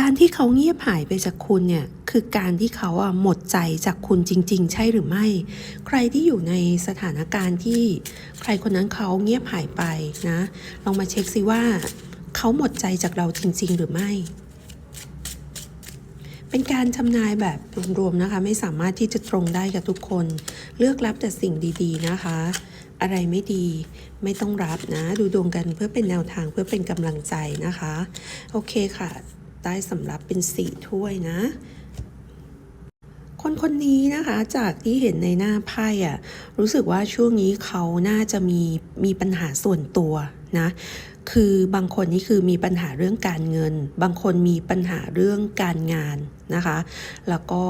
การที่เขาเงียบหายไปจากคุณเนี่ยคือการที่เขาอะหมดใจจากคุณจริง ๆ ใช่หรือไม่ ใครที่อยู่ในสถานการณ์ที่ใครคนนั้นเขาเงียบหายไปนะ ลองมาเช็คซิว่า เขาหมดใจจากเราจริง ๆ หรือไม่ เป็นการทำนายแบบรวมๆนะคะ ไม่สามารถที่จะตรงได้กับทุกคน เลือกรับแต่สิ่งดีๆนะคะ อะไรไม่ดีไม่ต้องรับนะ ดูดวงกันเพื่อเป็นแนวทางเพื่อเป็นกำลังใจนะคะ โอเคค่ะ ได้สำรับเป็นสี่ถ้วยนะ คนคนนี้นะคะจากที่เห็นในหน้าไพ่อะรู้สึกว่าช่วงนี้เขาน่าจะมีมีปัญหาส่วนตัวนะคือบางคนนี่คือมีปัญหาเรื่องการเงิน บางคนมีปัญหาเรื่องการงานนะคะ แล้วก็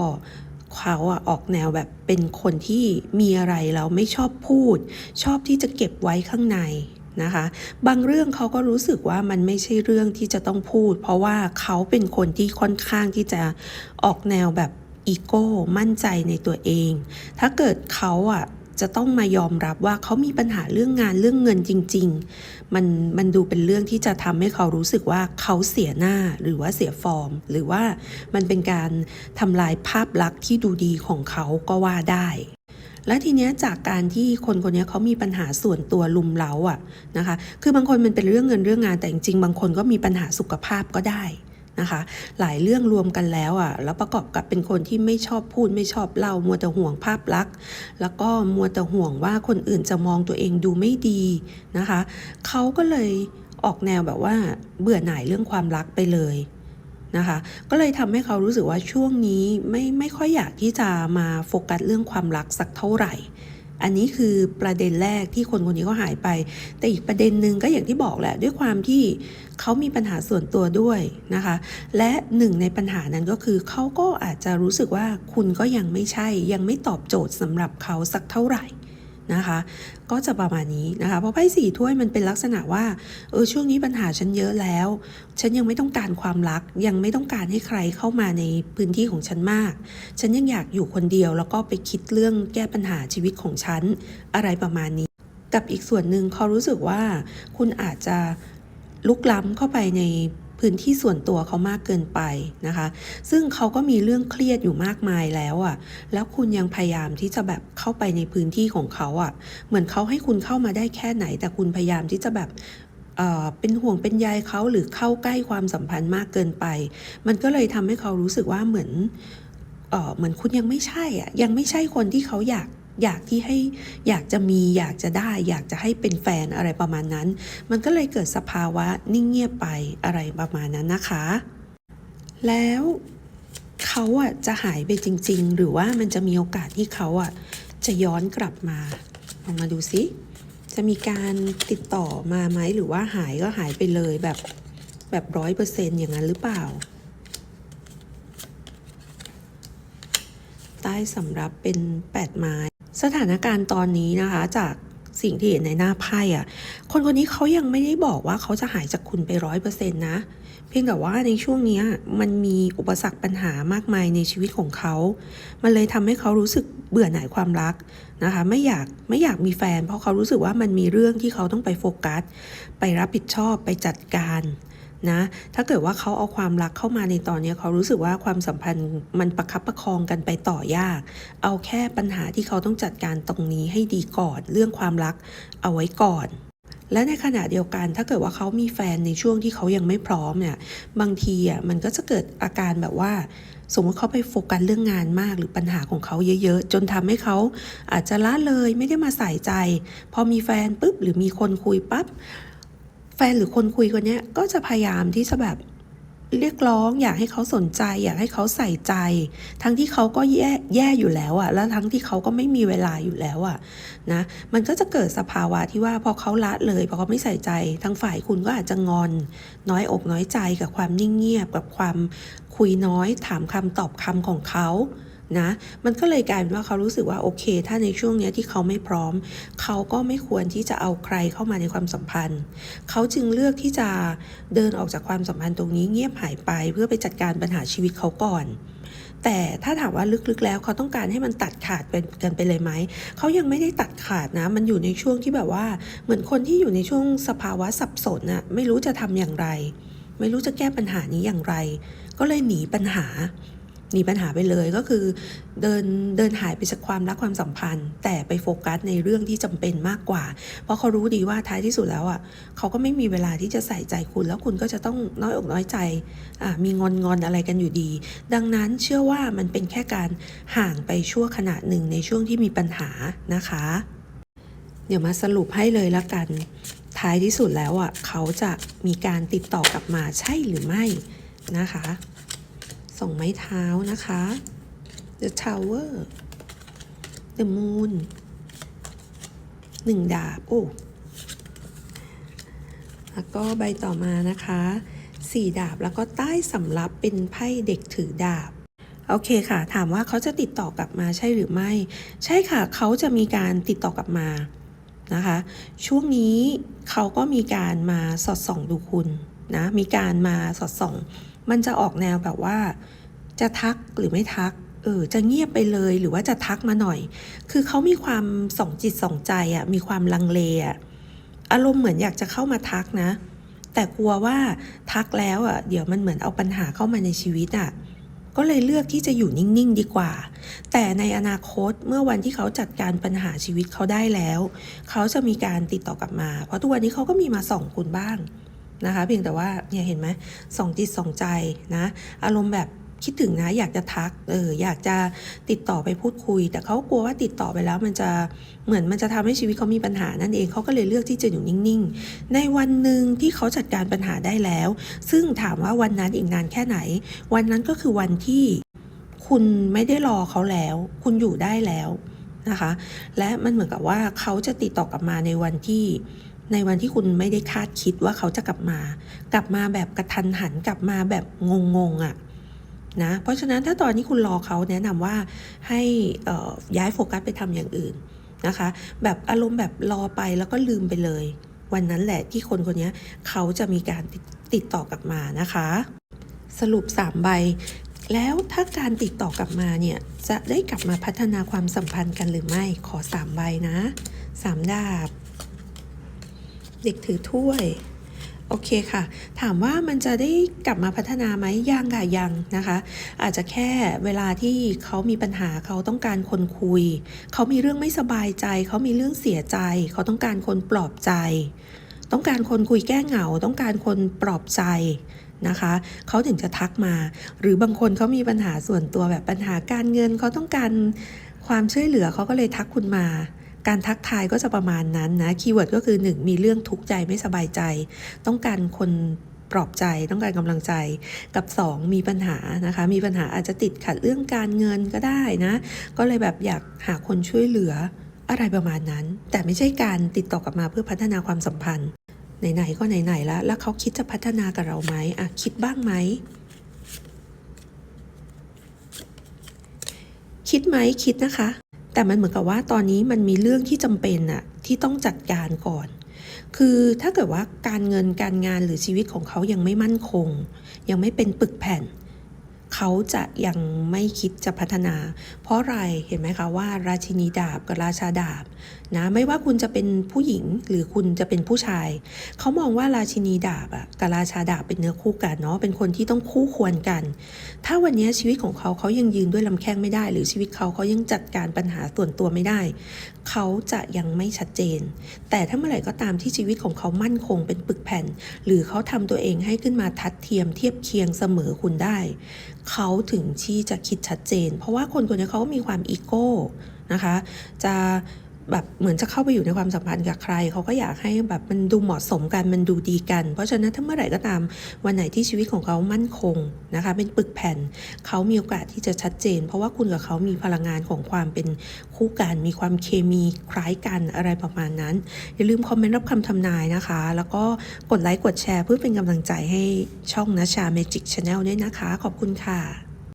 เขาอะออกแนวแบบเป็นคนที่มีอะไรแล้วไม่ชอบพูด ชอบที่จะเก็บไว้ข้างใน นะคะ บางเรื่องเขาก็รู้สึกว่ามันไม่ใช่เรื่องที่จะต้องพูด เพราะว่าเขาเป็นคนที่ค่อนข้างที่จะออกแนวแบบอีโก้มั่นใจในตัวเอง ถ้าเกิดเขาอะจะต้องมายอมรับว่าเขามีปัญหาเรื่องงานเรื่องเงินจริง ๆ มันมันดูเป็นเรื่องที่จะทำให้เขารู้สึกว่าเขาเสียหน้าหรือว่าเสียฟอร์ม หรือว่ามันเป็นการทำลายภาพลักษณ์ที่ดูดีของเขาก็ว่าได้ และทีเนี้ยจากการที่คนคนนี้เขามีปัญหาส่วนตัวลุมเล้าอะนะคะ คือบางคนมันเป็นเรื่องเงินเรื่องงานแต่จริงๆ บางคนก็มีปัญหาสุขภาพก็ได้นะคะ หลายเรื่องรวมกันแล้วอะแล้วประกอบกับเป็นคนที่ไม่ชอบพูดไม่ชอบเล่ามัวแต่ห่วงภาพลักษณ์ แล้วก็มัวแต่ห่วงว่าคนอื่นจะมองตัวเองดูไม่ดีนะคะเขาก็เลยออกแนวแบบว่าเบื่อหน่ายเรื่องความรักไปเลย นะคะ ก็เลยทำให้เขารู้สึกว่าช่วงนี้ไม่ไม่ค่อยอยากที่จะมาโฟกัสเรื่องความรักสักเท่าไหร่ อันนี้คือประเด็นแรกที่คนคนนี้เขาหายไป แต่อีกประเด็นหนึ่งก็อย่างที่บอกแหละ ด้วยความที่เขามีปัญหาส่วนตัวด้วยนะคะ และหนึ่งในปัญหานั้นก็คือเขาก็อาจจะรู้สึกว่าคุณก็ยังไม่ใช่ ยังไม่ตอบโจทย์สำหรับเขาสักเท่าไหร่ นะคะ ก็จะประมาณนี้นะคะ เพราะไพ่สี่ถ้วยมันเป็นลักษณะว่าเออช่วงนี้ปัญหาฉันเยอะแล้ว ฉันยังไม่ต้องการความรัก ยังไม่ต้องการให้ใครเข้ามาในพื้นที่ของฉันมาก ฉันยังอยากอยู่คนเดียวแล้วก็ไปคิดเรื่องแก้ปัญหาชีวิตของฉันอะไรประมาณนี้ กับอีกส่วนหนึ่งเขารู้สึกว่าคุณอาจจะลุกล้ำเข้าไปใน พื้นที่ส่วนตัวเขามากเกินไปนะคะ ซึ่งเขาก็มีเรื่องเครียดอยู่มากมายแล้วอะ่ะ แล้วคุณยังพยายามที่จะแบบเข้าไปในพื้นที่ของเขาอะ่ะ เหมือนเขาให้คุณเข้ามาได้แค่ไหน แต่คุณพยายามที่จะแบบเอ่อเป็นห่วงเป็นใยเขาหรือเข้าใกล้ความสัมพันธ์มากเกินไป มันก็เลยทำให้เขารู้สึกว่าเหมือนเออเหมือนคุณยังไม่ใช่อะยังไม่ใช่คนที่เขาอยาก อยากที่ให้อยากจะมีอยากจะได้ อยากจะให้เป็นแฟนอะไรประมาณนั้น มันก็เลยเกิดสภาวะนิ่งเงียบไปอะไรประมาณนั้นนะคะ แล้วเขาอะจะหายไปจริง ๆ หรือว่ามันจะมีโอกาสที่เขาอะจะย้อนกลับมาลองมาดูซิจะมีการติดต่อมาไหมหรือว่าหายก็หายไปเลยแบบแบบร้อยเปอร์เซ็นต์อย่างนั้นหรือเปล่า ใต้สำรับเป็น8ไม้ สถานการณ์ตอนนี้นะคะจากสิ่งที่เห็นในหน้าไพ่อะคนคนนี้เขายังไม่ได้บอกว่าเขาจะหายจากคุณไปร้อยเปอร์เซ็นต์นะ เพียงแต่ว่าในช่วงนี้มันมีอุปสรรคปัญหามากมายในชีวิตของเขา มันเลยทำให้เขารู้สึกเบื่อหน่ายความรักนะคะ ไม่อยากไม่อยากมีแฟน เพราะเขารู้สึกว่ามันมีเรื่องที่เขาต้องไปโฟกัส ไปรับผิดชอบไปจัดการ นะถ้าเกิดว่าเขาเอาความรักเข้ามาในตอนนี้เขารู้สึกว่าความสัมพันธ์มันประคับประคองกันไปต่อยาก เอาแค่ปัญหาที่เขาต้องจัดการตรงนี้ให้ดีก่อน เรื่องความรักเอาไว้ก่อนและในขณะเดียวกันถ้าเกิดว่าเขามีแฟนในช่วงที่เขายังไม่พร้อมเนี่ยบางทีอะมันก็จะเกิดอาการแบบว่า สมมติเขาไปโฟกัสเรื่องงานมากหรือปัญหาของเขาเยอะๆ จนทำให้เขาอาจจะละเลยไม่ได้มาใส่ใจ พอมีแฟนปุ๊บหรือมีคนคุยปั๊บ ฟนหรือคนคุยคนนี้ก็จะพยายามที่จะแบบเรียกร้อง อยากให้เขาสนใจ อยากให้เขาใส่ใจ ทั้งที่เขาก็แย่แย่อยู่แล้วอะแล้วทั้งที่เขาก็ไม่มีเวลาอยู่แล้วอะนะมันก็จะเกิดสภาวะที่ว่าพอเขาละเลยพอเขาไม่ใส่ใจทั้งฝ่ายคุณก็อาจจะงอน น้อยอกน้อยใจกับความนิ่งเงียบกับความคุยน้อยถามคำตอบคำของเขา นะ มันก็เลยกลายเป็นว่าเขารู้สึกว่าโอเค ถ้าในช่วงนี้ที่เขาไม่พร้อม เขาก็ไม่ควรที่จะเอาใครเข้ามาในความสัมพันธ์ เขาจึงเลือกที่จะเดินออกจากความสัมพันธ์ตรงนี้เงียบหายไป เพื่อไปจัดการปัญหาชีวิตเขาก่อนแต่ถ้าถามว่าลึกๆแล้วเขาต้องการให้มันตัดขาดเป็นกันไปเลยไหม เขายังไม่ได้ตัดขาดนะ มันอยู่ในช่วงที่แบบว่า เหมือนคนที่อยู่ในช่วงสภาวะสับสนอะไม่รู้จะทำอย่างไร ไม่รู้จะแก้ปัญหานี้อย่างไร ก็เลยหนีปัญหา หนีปัญหาไปเลยก็คือ เดินเดินหายไปจากความรักความสัมพันธ์ แต่ไปโฟกัสในเรื่องที่จำเป็นมากกว่า เพราะเขารู้ดีว่าท้ายที่สุดแล้วอะเขาก็ไม่มีเวลาที่จะใส่ใจคุณ แล้วคุณก็จะต้องน้อยอกน้อยใจอะมีงอนงอนอะไรกันอยู่ดี ดังนั้นเชื่อว่ามันเป็นแค่การห่างไปชั่วขณะหนึ่งในช่วงที่มีปัญหานะคะ เดี๋ยวมาสรุปให้เลยละกัน ท้ายที่สุดแล้วอะเขาจะมีการติดต่อกลับมาใช่หรือไม่นะคะ สองไม้เท้านะคะ The Tower The Moon หนึ่งดาบ โอ้ แล้วก็ใบต่อมานะคะสี่ดาบแล้วก็ใต้สำรับเป็นไพ่เด็กถือดาบโอเคค่ะ ถามว่าเขาจะติดต่อกลับมาใช่หรือไม่ ใช่ค่ะ เขาจะมีการติดต่อกลับมานะคะ ช่วงนี้เขาก็มีการมาสอดส่องดูคุณ นะมีการมาสอดส่อง มันจะออกแนวแบบว่า จะทักหรือไม่ทักเออจะเงียบไปเลยหรือว่าจะทักมาหน่อย คือเขามีความส่องจิตส่องใจอะ่ะมีความลังเลอะ่ะอารมณ์เหมือนอยากจะเข้ามาทักนะ แต่กลัวว่าทักแล้วอะเดี๋ยวมันเหมือนเอาปัญหาเข้ามาในชีวิตอะก็เลยเลือกที่จะอยู่นิ่ง ๆ ดีกว่า แต่ในอนาคตเมื่อวันที่เขาจัดการปัญหาชีวิตเขาได้แล้ว เขาจะมีการติดต่อกลับมา เพราะทุกวันนี้เขาก็มีมาส่องคุณบ้าง นะคะ เพียงแต่ว่าเนี่ยเห็นไหมสองจิตสองใจนะ อารมณ์แบบคิดถึงนะอยากจะทักเอออยากจะติดต่อไปพูดคุย แต่เขากลัวว่าติดต่อไปแล้วมันจะเหมือนมันจะทำให้ชีวิตเขามีปัญหานั่นเองเขาก็เลยเลือกที่จะอยู่นิ่งๆ ในวันหนึ่งที่เขาจัดการปัญหาได้แล้ว ซึ่งถามว่าวันนั้นอีกนานแค่ไหน วันนั้นก็คือวันที่คุณไม่ได้รอเขาแล้ว คุณอยู่ได้แล้วนะคะ และมันเหมือนกับว่าเขาจะติดต่อกลับมาในวันที่ ในวันที่คุณไม่ได้คาดคิดว่าเขาจะกลับมา กลับมาแบบกระทันหันกลับมาแบบงงๆอะ่ะนะเพราะฉะนั้นถ้าตอนนี้คุณรอเขาแนะนำว่าให้ย้ายโฟกัสไปทำอย่างอื่นนะคะ แบบอารมณ์แบบรอไปแล้วก็ลืมไปเลย วันนั้นแหละที่คนคนนี้เขาจะมีการติดติดต่อกลับมานะคะ สรุป 3 ใบ แล้วถ้าการติดต่อกลับมาเนี่ย จะได้กลับมาพัฒนาความสัมพันธ์กันหรือไม่ขอ 3 ใบนะ 3 ดาบ เด็กถือถ้วย โอเคค่ะ ถามว่ามันจะได้กลับมาพัฒนาไหมยังค่ะยังนะคะ อาจจะแค่เวลาที่เขามีปัญหาเขาต้องการคนคุย เขามีเรื่องไม่สบายใจ เขามีเรื่องเสียใจ เขาต้องการคนปลอบใจ ต้องการคนคุยแก้เหงา ต้องการคนปลอบใจนะคะเขาถึงจะทักมา หรือบางคนเขามีปัญหาส่วนตัวแบบปัญหาการเงินเขาต้องการความช่วยเหลือเขาก็เลยทักคุณมา การทักทายก็จะประมาณนั้นนะคีย์เวิร์ดก็คือ 1 มีเรื่องทุกข์ใจไม่สบายใจ ต้องการคนปลอบใจต้องการกำลังใจกับ 2 มีปัญหานะคะ มีปัญหาอาจจะติดขัดเรื่องการเงินก็ได้นะ ก็เลยแบบอยากหาคนช่วยเหลืออะไรประมาณนั้น แต่ไม่ใช่การติดต่อกลับมาเพื่อพัฒนาความสัมพันธ์ไหนๆก็ไหนๆแล้วแล้วเขาคิดจะพัฒนากับเราไหมอะคิดบ้างไหมคิดไหมคิดนะคะ แต่มันเหมือนกับว่าตอนนี้มันมีเรื่องที่จำเป็นอะที่ต้องจัดการก่อน คือถ้าเกิดว่าการเงินการงานหรือชีวิตของเขายังไม่มั่นคง ยังไม่เป็นปึกแผ่น เขาจะยังไม่คิดจะพัฒนา เพราะอะไรเห็นไหมคะว่า ราชินีดาบกับราชาดาบนะไม่ว่าคุณจะเป็นผู้หญิงหรือคุณจะเป็นผู้ชาย เขามองว่าราชินีดาบอะกับราชาดาบเป็นเนื้อคู่กันเนาะเป็นคนที่ต้องคู่ควรกัน ถ้าวันนี้ชีวิตของเขาเขายังยืนด้วยลำแข้งไม่ได้ หรือชีวิตเขาเขายังจัดการปัญหาส่วนตัวไม่ได้ เขาจะยังไม่ชัดเจน แต่ถ้าเมื่อไหร่ก็ตามที่ชีวิตของเขามั่นคงเป็นปึกแผ่น หรือเขาทำตัวเองให้ขึ้นมาทัดเทียมเทียบเคียงเสมอคุณได้เขาถึงที่จะคิดชัดเจน เพราะว่าคนคนนี้เขาก็มีความอีโก้นะคะ จะ แบบเหมือนจะเข้าไปอยู่ในความสัมพันธ์กับใคร เขาก็อยากให้แบบมันดูเหมาะสมกันมันดูดีกัน เพราะฉะนั้นถ้าเมื่อไหร่ก็ตามวันไหนที่ชีวิตของเขามั่นคงนะคะเป็นปึกแผ่นเขามีโอกาสที่จะชัดเจน เพราะว่าคุณกับเขามีพลังงานของความเป็นคู่กันมีความเคมีคล้ายกันอะไรประมาณนั้น อย่าลืมคอมเมนต์รับคำทำนายนะคะ แล้วก็กดไลค์กดแชร์เพื่อเป็นกำลังใจให้ช่องนัชชาเมจิกชาแนลด้วยนะคะ ขอบคุณค่ะ